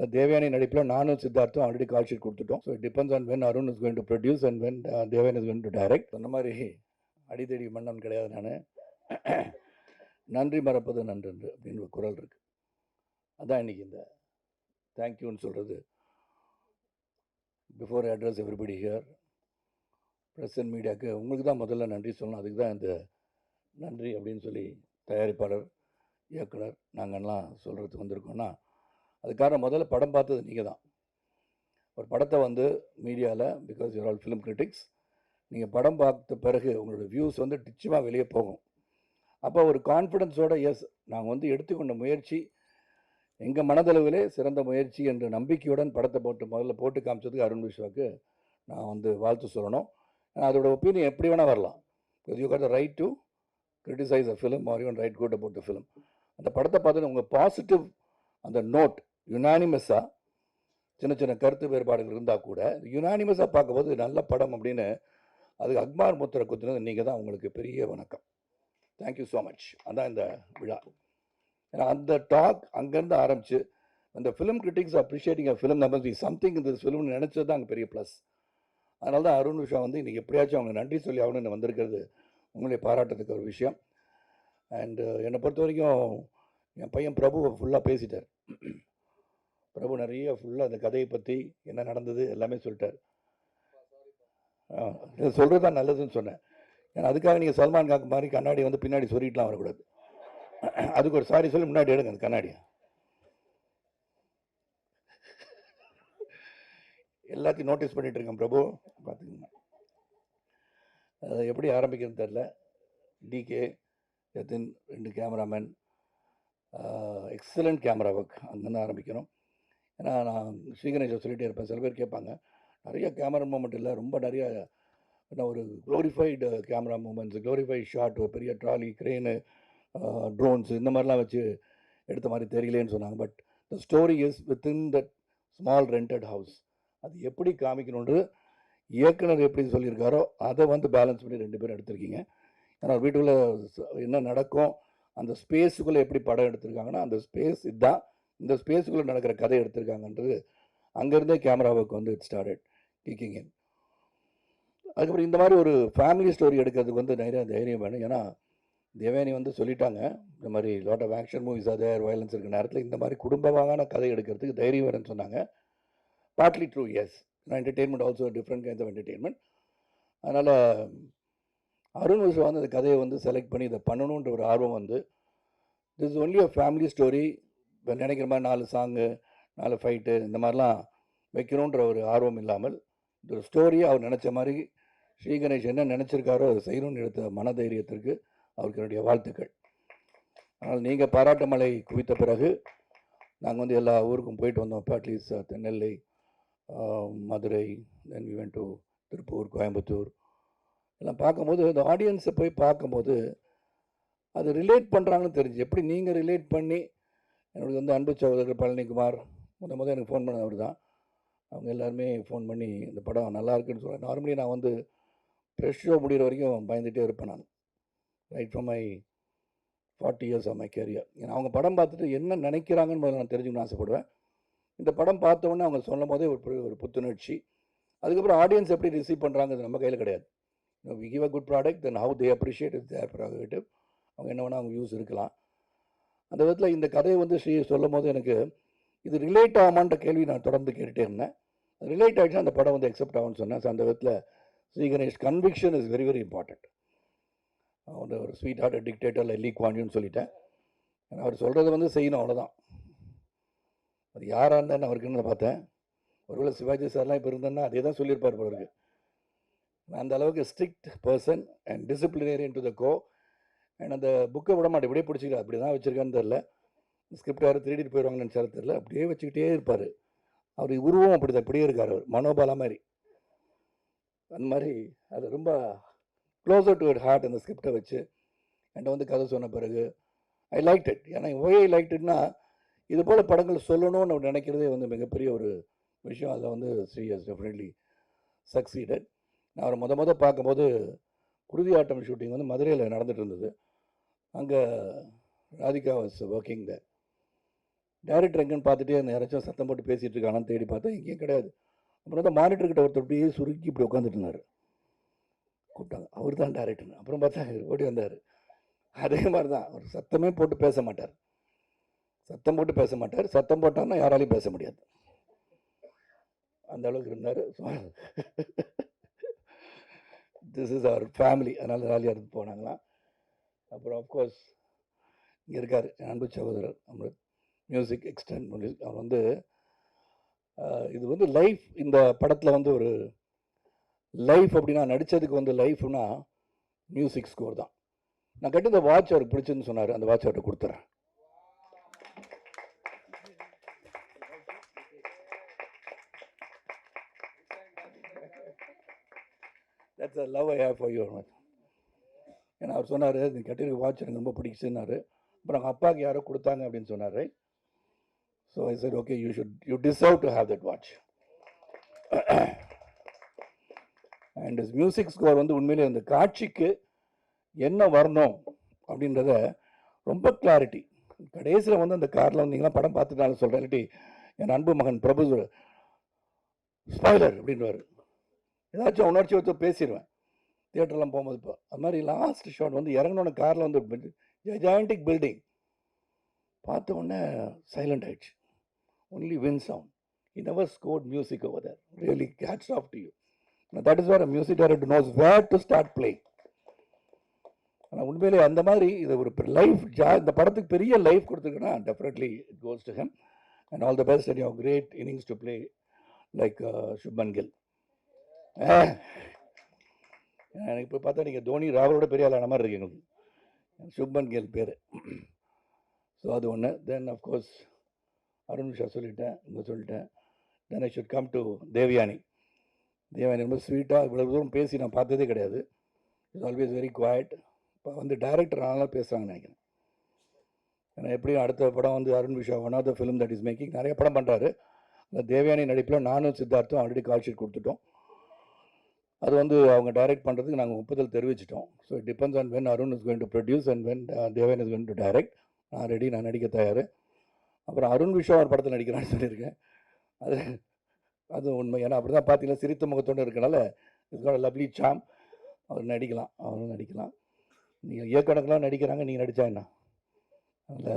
இந்த தேவயானி நடிப்பில் நானும் சித்தார்த்தும் ஆல்ரெடி கால் ஷீட் கொடுத்துட்டோம். So depends on when Arun is going to produce and when Devayani is going to direct அந்த மாதிரி அடித்தடி மன்னன் கிடையாது நான். நன்றி மறப்பது நன்றன்று அப்படின்னு ஒரு குரல் இருக்குது அதான் இன்னைக்கு இந்த தேங்க்யூன்னு சொல்கிறது before address everybody here press and மீடியாவுக்கு உங்களுக்கு தான் முதல்ல நன்றி சொல்லணும். அதுக்கு தான் இந்த நன்றி அப்படின்னு சொல்லி தயாரிப்பாளர் இயக்குனர் நாங்கள்லாம் சொல்கிறதுக்கு வந்திருக்கோன்னா அதுக்காக முதல்ல படம் பார்த்தது நீங்கள் தான். ஒரு படத்தை வந்து மீடியாவில் because you're all film critics நீங்கள் படம் பார்த்த பிறகு உங்களோட வியூஸ் வந்து நிச்சயமாக வெளியே போகும். அப்போ ஒரு கான்ஃபிடென்ஸோட எஸ் நாங்கள் வந்து எடுத்துக்கொண்ட முயற்சி எங்கள் மனதளவிலே சிறந்த முயற்சி என்ற நம்பிக்கையுடன் படத்தை போட்டு முதல்ல போட்டு காமிச்சதுக்கு அருண் விஸ்வாக்கு நான் வந்து வாழ்த்து சொல்லணும். ஏன்னா அதோட ஒப்பீனியன் எப்படி வேணால் வரலாம். Because you got the right to criticise a film or you and write good about the film அந்த படத்தை பார்த்துட்டு உங்கள் பாசிட்டிவ் அந்த நோட் யுனானிமஸாக சின்ன சின்ன கருத்து வேறுபாடுகள் இருந்தால் கூட யுனானிமஸாக பார்க்கும்போது நல்ல படம் அப்படின்னு அதுக்கு அக்மார் முத்திரை குத்துனது. நீங்கள் தான் உங்களுக்கு பெரிய வணக்கம். தேங்க்யூ ஸோ மச் அதான் இந்த விழா. ஏன்னா அந்த டாக் அங்கேருந்து ஆரம்பிச்சு அந்த film critics appreciating a film number B something இந்த ஃபிலிம்னு நினச்சது தான் அங்கே பெரிய ப்ளஸ் அதனால தான் அருண் விஷா வந்து இன்றைக்கி எப்படியாச்சும் அவங்க நன்றி சொல்லி ஆகணும்னு வந்திருக்கிறது உங்களை பாராட்டுறதுக்கு ஒரு விஷயம். அண்டு என்னை பொறுத்த வரைக்கும் என் பையன் பிரபு ஃபுல்லாக பேசிட்டார். பிரபு நிறைய ஃபுல்லாக அந்த கதையை பற்றி என்ன நடந்தது எல்லாமே சொல்லிட்டார். சொல்கிறது தான் நல்லதுன்னு சொன்னேன். ஏன்னா அதுக்காக நீங்கள் சல்மான் காக்கு மாதிரி கண்ணாடி வந்து பின்னாடி சொல்லிட்டுலாம் வரக்கூடாது. அதுக்கு ஒரு சாரி சொல்லி முன்னாடி எடுங்க அந்த கண்ணாடியை. எல்லாத்தையும் நோட்டீஸ் பண்ணிகிட்டு இருக்கேன் பிரபு. பார்த்துக்கோங்க. அதை எப்படி ஆரம்பிக்கிறதுன்னு தெரில டிகே எத்தின் ரெண்டு கேமராமேன் எக்ஸலண்ட் கேமரா ஒர்க் அங்கேருந்து ஆரம்பிக்கணும். ஏன்னா நான் ஸ்ரீகணேஷை சொல்லிகிட்டே இருப்பேன். சில பேர் கேட்பாங்க நிறைய கேமரா மூமெண்ட் இல்லை ரொம்ப நிறைய என்ன ஒரு glorified camera moments glorified shot ஒரு பெரிய ட்ராலி க்ரெயினு ட்ரோன்ஸ் இந்த மாதிரிலாம் வச்சு எடுத்த மாதிரி தெரியலேன்னு சொன்னாங்க. But the story is within that small rented house அது எப்படி காமிக்கணுன்றது இயக்குனர் எப்படி சொல்லியிருக்காரோ அதை வந்து பேலன்ஸ் பண்ணி ரெண்டு பேரும் எடுத்திருக்கீங்க. ஏன்னா வீட்டுக்குள்ளே என்ன நடக்கும் அந்த ஸ்பேஸுக்குள்ளே எப்படி படம் எடுத்திருக்காங்கன்னா அந்த ஸ்பேஸ் இதுதான். இந்த ஸ்பேஸுக்குள்ளே நடக்கிற கதை எடுத்திருக்காங்கன்றது அங்கேருந்தே கேமராவுக்கு வந்து இட் ஸ்டார்டட் கிக்கிங் இன் அதுக்கப்புறம் இந்த மாதிரி ஒரு ஃபேமிலி ஸ்டோரி எடுக்கிறதுக்கு வந்து நிறைய தைரியம் வேணும். ஏன்னா தேவயானி வந்து சொல்லிட்டாங்க இந்த மாதிரி லாட் ஆஃப் ஆக்ஷன் மூவிஸ் அதே வயலன்ஸ் இருக்கிற நேரத்தில் இந்த மாதிரி குடும்பமான கதை எடுக்கிறதுக்கு தைரியம் வேணும்னு சொன்னாங்க. Partly true as entertainment also different kinds of entertainment அதனால் அருண் விஷயம் வந்து அந்த கதையை வந்து செலக்ட் பண்ணி இதை பண்ணணுன்ற ஒரு ஆர்வம் வந்து this only a family story இப்போ நினைக்கிற மாதிரி நாலு சாங்கு நாலு ஃபைட்டு இந்த மாதிரிலாம் வைக்கணுன்ற ஒரு ஆர்வம் இல்லாமல் இந்த ஒரு ஸ்டோரியை அவர் நினச்ச மாதிரி ஸ்ரீ கணேஷ் என்ன நினச்சிருக்காரோ அதை செய்யணும்னு எடுத்த மனதைரியத்திற்கு அவருக்கு என்னுடைய வாழ்த்துக்கள். ஆனால் நீங்கள் பாராட்டு மலை குவித்த பிறகு நாங்கள் வந்து எல்லா ஊருக்கும் போயிட்டு வந்தோம். இப்போ at least Nellai Madurai then we went to Tiruppur Coimbatore எல்லாம் பார்க்கும்போது இந்த ஆடியன்ஸை போய் பார்க்கும்போது அது ரிலேட் பண்ணுறாங்கன்னு தெரிஞ்சு எப்படி நீங்கள் ரிலேட் பண்ணி என்னுடைய வந்து அன்பு சகோதரர் பழனிக்குமார் முத முத எனக்கு ஃபோன் பண்ண அவர் தான் அவங்க எல்லாருமே ஃபோன் பண்ணி இந்த படம் நல்லா இருக்குன்னு சொல்கிறேன் நார்மலி நான் வந்து ப்ரெஷ் ஷோ முடிகிற வரைக்கும் பயந்துகிட்டே இருப்பேன் நான். Right from my forty years of my career ஏன்னா அவங்க படம் பார்த்துட்டு என்ன நினைக்கிறாங்கன்னு முதல்ல நான் தெரிஞ்சுக்கணும்னு ஆசைப்படுவேன். இந்த படம் பார்த்த அவங்க சொல்லும் போதே ஒரு ஒரு புத்துணர்ச்சி. அதுக்கப்புறம் ஆடியன்ஸ் எப்படி ரிசீவ் பண்ணுறாங்கிறது நம்ம கையில் கிடையாது. We give a good product then how they appreciate is their prerogative அவங்க என்ன வேணால் அவங்க யூஸ் இருக்கலாம். அந்த விதத்தில் இந்த கதையை வந்து ஸ்ரீ சொல்லும் போது எனக்கு இது ரிலேட் ஆகுமான்ற கேள்வி நான் தொடர்ந்து கேட்டுகிட்டே இருந்தேன். ரிலேட் ஆகிடுச்சுன்னா அந்த படம் வந்து அக்செப்ட் ஆகும்னு சொன்னேன். ஸோ அந்த விதத்தில் Sri Ganesh conviction is very very important அவர் ஒரு ஸ்வீட் ஹார்ட் டிக்டேட்டர் இல்லை லீக் சொல்லிட்டேன். அவர் சொல்கிறது வந்து செய்யணும் அவ்வளோதான் அது யாராக இருந்தாலும் அவருக்குன்னு பார்த்தேன்? ஒருவேளை சிவாஜி சார்லாம் இப்போ இருந்தேன்னா அதே தான் சொல்லியிருப்பார் போல இருக்கு. நான் அந்த அளவுக்கு strict person and disciplinarian to the core and அந்த புக்கை விட மாட்டேன் இப்படியே பிடிச்சிக்க அப்படி தான் வச்சுருக்கான்னு தெரில ஸ்கிரிப்ட் யாரும் திருடிட்டு போயிடுவாங்கன்னு நினச்சாலும் தெரில அப்படியே வச்சுக்கிட்டே இருப்பார். அவர் உருவம் அப்படி தான் இப்படியே இருக்கார் அவர். மனோபாலா மாதிரி. அந்த மாதிரி அது ரொம்ப க்ளோசர் டு இட் ஹார்ட் அந்த ஸ்கிரிப்டை வச்சு. என்கிட்ட வந்து கதை சொன்ன பிறகு ஐ லைக் இட் ஏன்னா ஒய் ஐ லைக் இட்னா இது போல் படங்கள் சொல்லணும்னு அவர் நினைக்கிறதே வந்து மிகப்பெரிய ஒரு விஷயம். அதில் வந்து ஸ்ரீ ஹஸ் டெஃபினெட்லி சக்சீடட் நான் அவரை முத முத பார்க்கும்போது குருதி ஆட்டம் ஷூட்டிங் வந்து மதுரையில் நடந்துட்டு இருந்தது. அங்கே Radhika was working the director எங்கன்னு பார்த்துட்டே அந்த யாராச்சும் சத்தம் போட்டு பேசிகிட்டு இருக்கானான்னு தேடி பார்த்தா எங்கேயும் கிடையாது. அப்புறம் தான் மானிட்டர் கிட்ட ஒருத்தர் அப்படியே சுருக்கி இப்படி உட்காந்துட்டு இருந்தார். கூப்பிட்டாங்க. அவர் தான் டேரக்டர் அப்புறம் பார்த்தா ஓடி வந்தார். அதே மாதிரி தான் அவர் சத்தமே போட்டு பேச மாட்டார். சத்தம் போட்டு பேச மாட்டார். சத்தம் போட்டார்னா யாராலையும் பேச முடியாது. அந்த அளவுக்கு இருந்தார். திஸ் இஸ் அவர் ஃபேமிலி அதனால் ஜாலியாக இருந்து போனாங்களாம். அப்புறம் அஃப்கோர்ஸ் இங்கே இருக்கார் என் அன்பு சகோதரர் அமிர்த் மியூசிக் எக்ஸ்டென்ட் மியூசிக் அவர் வந்து இது வந்து லைஃப் இந்த படத்தில் வந்து ஒரு லைஃப் அப்படின்னா நடித்ததுக்கு வந்து லைஃப்னா மியூசிக் ஸ்கோர் தான். நான் கேட்டு இந்த வாட்ச் அவருக்கு பிடிச்சுன்னு சொன்னார் அந்த வாட்ச் அவர்கிட்ட கொடுத்துறேன். That's a love I have for you, much ஏன்னா அவர் சொன்னார் நீ கட்டிருக்க வாட்ச் எனக்கு ரொம்ப பிடிக்குச்சுன்னாரு. அப்புறம் அவங்க அப்பாவுக்கு யாரோ கொடுத்தாங்க அப்படின்னு சொன்னார். So I sir okay you should you deserve to have that watch and music score வந்து உண்மையிலே அந்த காட்சிக்கு என்ன வரணும் அப்படின்றத ரொம்ப கிளாரிட்டி கடைசியில் வந்து அந்த காரில் வந்தீங்கன்னா படம் பார்த்துட்டாலும் சொல்கிறேன் இல்லாட்டி என் அன்பு மகன் பிரபு ஸ்பாய்லர் அப்படின்வார் ஏதாச்சும் உணர்ச்சி வச்சு பேசிடுவேன் தியேட்டர்லாம் போகும்போது இப்போ. அது மாதிரி லாஸ்ட் ஷாட் வந்து இறங்கினோட காரில் வந்து ஜாயிண்டிக் பில்டிங் பார்த்த உடனே சைலண்ட் ஆயிடுச்சு. Only when sound he never scored music over there really hats off to you that is where music a knows where to start play ஆனால் உண்மையிலே அந்த மாதிரி இது ஒரு லைஃப் ஜா இந்த படத்துக்கு பெரிய life கொடுத்துருக்குன்னா definitely it goes to him and all the best and your great innings to play like Shubman Gill எனக்கு இப்போ பார்த்தா நீங்கள் தோனி ராகுலோட பெரிய ஆளான மாதிரி இருக்கு எங்களுக்கு. சுப்மன் கேல் பேர். ஸோ அது ஒன்று தென் அஃப்கோர்ஸ் அருண் ஷா சொல்லிட்டேன் இங்கே சொல்லிட்டேன். Then I should come to Devayani Devayani ரொம்ப ஸ்வீட்டாக இவ்வளோ தூரம் பேசி நான் பார்த்ததே கிடையாது. இட்ஸ் ஆல்வேஸ் வெரி குவாய்ட் இப்போ வந்து டைரக்டர் ஆனாலும் பேசுகிறாங்கன்னு நினைக்கிறேன். ஏன்னா எப்படியும் அடுத்த படம் வந்து அருண் விஷா one of the film that is making நிறைய படம் பண்ணுறாரு அந்த தேவயானி நடிப்பில் நானும் சித்தார்த்தும் ஆல்ரெடி கால் ஷீட் கொடுத்துட்டோம். அது வந்து அவங்க டைரக்ட் பண்ணுறதுக்கு நாங்கள் ஒப்புதல் தெரிவிச்சிட்டோம். So it depends on when Arun is going to produce and when Devan is going to direct நான் ரெடி நான் நடிக்க தயார். அப்புறம் அருண் விஷா ஒரு படத்தில் நடிக்கிறான்னு சொல்லியிருக்கேன். அது அது உண்மை. ஏன்னா அப்படி தான் பார்த்தீங்கன்னா சிரித்த முகத்தோடு இருக்கனால இதுக்கான லவ்லி சாம் அவர் நடிக்கலாம். அவரும் நடிக்கலாம். நீங்கள் இயக்கணக்கெலாம் நடிக்கிறாங்க நீங்கள் நடித்தா என்ன? அதில்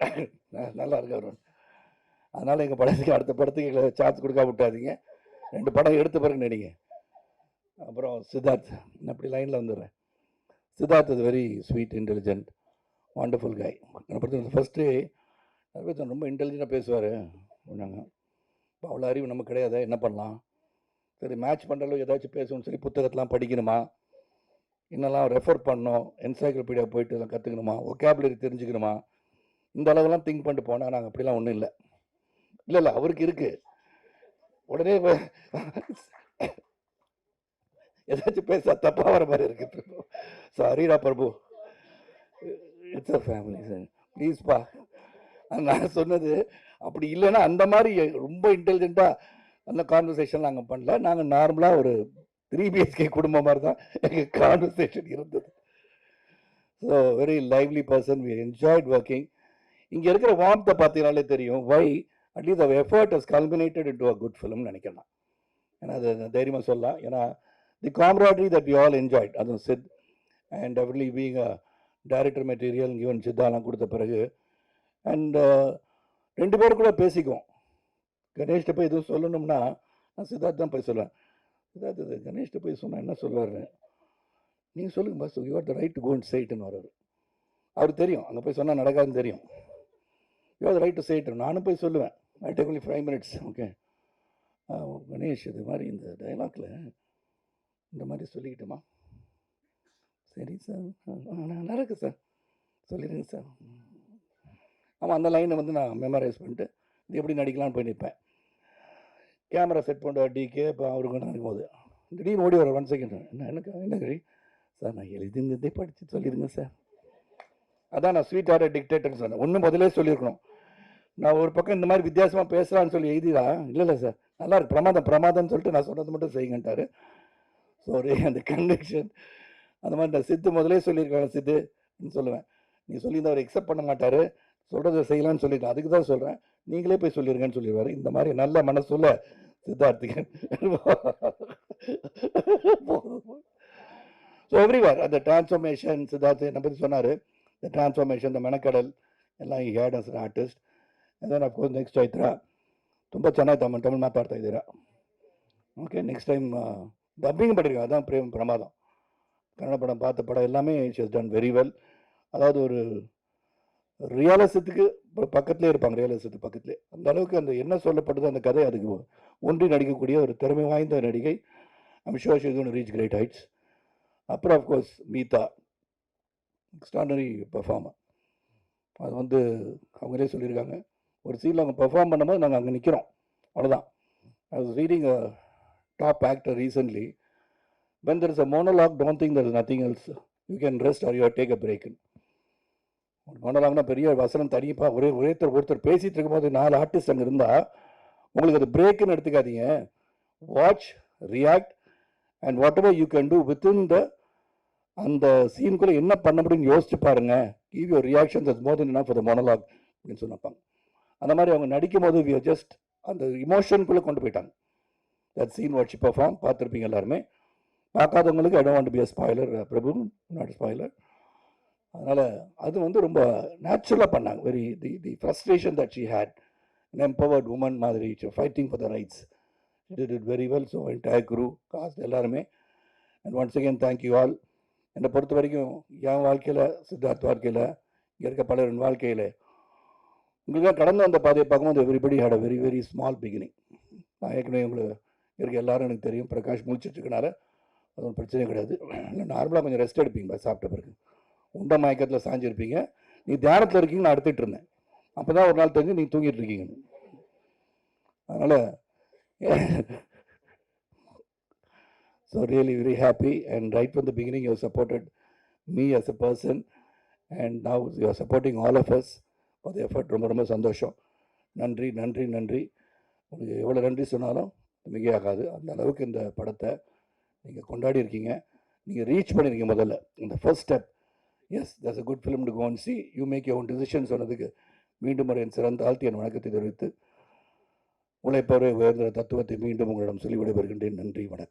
நல்லா இருக்கு அருண் அதனால் எங்கள் படத்துக்கு அடுத்த படத்துக்கு எங்களை சார்ஜ் கொடுக்க விட்டாதீங்க ரெண்டு படம் எடுத்த பிறகு நடிங்க. அப்புறம் சித்தார்த் நான் அப்படி லைனில் வந்துடுறேன். Siddharth is very sweet intelligent wonderful guy என்னை பொறுத்த ஃபஸ்ட்டு ரொம்ப இன்டெலிஜென்ட்டாக பேசுவார். சொன்னாங்க இப்போ அவ்வளோ அறிவு நமக்கு கிடையாது என்ன பண்ணலாம்? சரி மேட்ச் பண்ணுறளவு ஏதாச்சும் பேசணும்னு சொல்லி புத்தகத்தெலாம் படிக்கணுமா? என்னெல்லாம் ரெஃபர் பண்ணோம் என்சைக்ளோபீடியா போயிட்டு எல்லாம் கற்றுக்கணுமா ஒகேபுலரி தெரிஞ்சுக்கணுமா? இந்த அளவுலாம் திங்க் பண்ணிட்டு போனால் நாங்கள் அப்படிலாம் ஒன்றும் இல்லை. இல்லை இல்லை அவருக்கு இருக்குது உடனே ஏதாச்சும் பேச தப்பாக வர மாதிரி இருக்கு. சாரிடா Prabhu. It's a family sir ப்ளீஸ்ப்பா நான் சொன்னது அப்படி இல்லைன்னா அந்த மாதிரி ரொம்ப இன்டெலிஜென்ட்டாக அந்த கான்வர்சேஷன் நாங்கள் பண்ணல. நாங்கள் நார்மலாக ஒரு த்ரீ பிஹெச்கே குடும்பம் மாதிரி தான் எங்கள் கான்வர்சேஷன் இருந்தது. So very lively person we enjoyed working இங்கே இருக்கிற வார்த்தை பார்த்தீங்கனாலே தெரியும். Why at least our effort is culminated in to a good ஃபிலிம்னு நினைக்கிறேன் ஏன்னா அது தைரியமாக சொல்லலாம். ஏன்னா the camaraderie that we all enjoyed அதுவும் Sid and definitely being a director material even சித்தாலாம் கொடுத்த பிறகு. அண்ட் uh, ரெண்டு பேரும் கூட பேசிக்குவோம். கணேஷ்கிட்ட போய் எதுவும் சொல்லணும்னா நான் சித்தார்த் தான் போய் சொல்லுவேன். சித்தார்த் கணேஷ்கிட்ட போய் சொன்னால் என்ன சொல்லுவார்? நீங்கள் சொல்லுங்கள் boss you are the right to go and சைட்டுன்னு வர்றாரு அவர் தெரியும். அங்கே போய் சொன்னால் நடக்காதுன்னு தெரியும். You are right to site நானும் போய் சொல்லுவேன். I take only five minutes okay Ganesh இது மாதிரி இந்த டைலாக்ல இந்த மாதிரி சொல்லிக்கிட்டோமா? சரி சார் நல்லா இருக்கு சார் சொல்லிடுங்க சார் ஆமாம் அந்த லைனை வந்து நான் மெமரைஸ் பண்ணிட்டு இது எப்படி நடிக்கலாம்னு போய் நிற்பேன் கேமரா செட் பண்ணுற டிகே இப்போ அவருக்கு நடக்கும்போது திடீர்னு ஓடி வர ஒன் செகண்ட் என்ன எனக்கு என்ன கழி சார் நான் எழுதிருந்ததே படித்து சொல்லிடுங்க சார் அதான் நான் ஸ்வீட் ஆர்டர் டிக்டேட்டர்னு சொன்னேன். ஒன்றும் முதலே சொல்லியிருக்கணும். நான் ஒரு பக்கம் இந்த மாதிரி வித்தியாசமாக பேசுகிறான்னு சொல்லி எழுதிதான் இல்லை இல்லை சார் நல்லா இருக்கு. பிரமாதம் பிரமாதம்னு சொல்லிட்டு நான் சொன்னது மட்டும் செய்யுங்கன்ட்டாரு. சாரி அந்த கன்விக்ஷன் அந்த மாதிரி நான் சித்து முதலே சொல்லியிருக்காங்க சித்துன்னு சொல்லுவேன். நீ சொல்லியிருந்தா அவர் எக்ஸப்ட் பண்ண மாட்டார். சொல்கிறத செய்யலாம்னு சொல்லியிருக்கேன் அதுக்கு தான் சொல்கிறேன் நீங்களே போய் சொல்லியிருக்கேன்னு சொல்லிடுவார். இந்த மாதிரி நல்ல மனசுள்ள சித்தார்த்திகன். ஸோ எவ்ரிவார் அந்த டிரான்ஸ்ஃபர்மேஷன் சித்தார்த்து என்னை பற்றி சொன்னார். இந்த டிரான்ஸ்ஃபர்மேஷன் இந்த மெனக்கடல் எல்லாம் had as artist artist and then of course next Chaitra ತುಂಬ ಚೆನ್ನಾಗಿ ತಮ್ಮ ತಮಿಳು ಮಾತಾಡ್ತಾ ಇದ್ದೀರಾ ஓகே நெக்ஸ்ட் டைம் டப்பிங் பண்ணியிருக்கேன் அதான் பிரேம் பிரமாதம் கன்னட படம் பார்த்த படம் எல்லாமே ஷஸ் டன் வெரி வெல் அதாவது ஒரு ரியலிசத்துக்கு பக்கத்துலேயே இருப்பாங்க ரியலிசத்துக்கு பக்கத்துலேயே அந்த அளவுக்கு அந்த என்ன சொல்லப்பட்டதோ அந்த கதை அதுக்கு ஒன்றி நடிக்கக்கூடிய ஒரு திறமை வாய்ந்த நடிகை I'm sure she's one reach great heights அப்புறம் அஃப்கோர்ஸ் மீதா எக்ஸ்ட்ராடனரி பெர்ஃபார்மர் அது வந்து அவங்களே சொல்லியிருக்காங்க ஒரு சீனில் அவங்க பெர்ஃபார்ம் பண்ணும்போது நாங்கள் அங்கே நிற்கிறோம் அவ்வளோதான் I was reading a top actor recently when there is a monologue don't think there is nothing else you can rest or you take a break மோனோலாக்னா பெரிய வசனம் தனிப்பாக ஒரே ஒருத்தர் ஒருத்தர் பேசிகிட்டு இருக்கும்போது நாலு ஆர்டிஸ்ட் அங்கே இருந்தால் உங்களுக்கு அது பிரேக்குன்னு எடுத்துக்காதீங்க. Watch react and whatever you can do within the அந்த சீனுக்குள்ளே என்ன பண்ண முடியும்னு யோசிச்சு பாருங்க. Give your reactions is more than for the monologue அப்படின்னு சொன்னப்பாங்க. அந்த மாதிரி அவங்க நடிக்கும் போது வியர் ஜஸ்ட் அந்த இமோஷனுக்குள்ளே கொண்டு போயிட்டாங்க. தட் சீன் வாட்சி பர்ஃபார்ம் பார்த்துருப்பீங்க எல்லாருமே. பார்க்காதவங்களுக்கு I don't be a spoiler Prabhu not spoiler அதனால் அது வந்து ரொம்ப நேச்சுரலாக பண்ணாங்க. Very the the frustration that she had an empowered woman மாதிரி fighting for the rights it it very well so entire crew cast எல்லாருமே. And once again thank you all என்னை பொறுத்த வரைக்கும் என் வாழ்க்கையில் சித்தார்த் வாழ்க்கையில் இங்கே இருக்க பலரின் வாழ்க்கையில் உங்களுக்கு கடந்து வந்த பாதையை பார்க்கும்போது everybody had a very very small beginning நான் ஏற்கனவே உங்களுக்கு இருக்க எல்லாரும் எனக்கு தெரியும். பிரகாஷ் முடிச்சிட்ருக்கனால அது ஒன்றும் பிரச்சனையே கிடையாது. இல்லை நார்மலாக கொஞ்சம் ரெஸ்ட் எடுப்பீங்க சாப்பிட்ட பிறகு. உண்ட மயக்கத்தில் சாஞ்சிருப்பீங்க. நீ தியானத்தில் இருக்கீங்க நான் எடுத்துகிட்டு இருந்தேன். அப்போ தான் ஒரு நாள் தெரிஞ்சு நீங்கள் தூங்கிட்டு இருக்கீங்க அதனால் so really very happy and right from the beginning you supported me as a person and now you are supporting all of us அது எஃபர்ட் ரொம்ப ரொம்ப சந்தோஷம். நன்றி நன்றி நன்றி. உங்களுக்கு எவ்வளோ நன்றி சொன்னாலும் மிகையாகாது. அந்த அளவுக்கு இந்த படத்தை நீங்கள் கொண்டாடி இருக்கீங்க. நீங்கள் ரீச் பண்ணியிருக்கீங்க முதல்ல. இந்த first step yes that's a good film to gone see you make your decision சொன்னதுக்கு மீண்டும் ஒரு என் சிறந்த ஆழ்த்தி என் வணக்கத்தை தெரிவித்து உழைப்பவரை உயர்ந்த தத்துவத்தை மீண்டும் உங்களிடம் சொல்லி விடைபெறுகின்றேன் நன்றி வணக்கம்.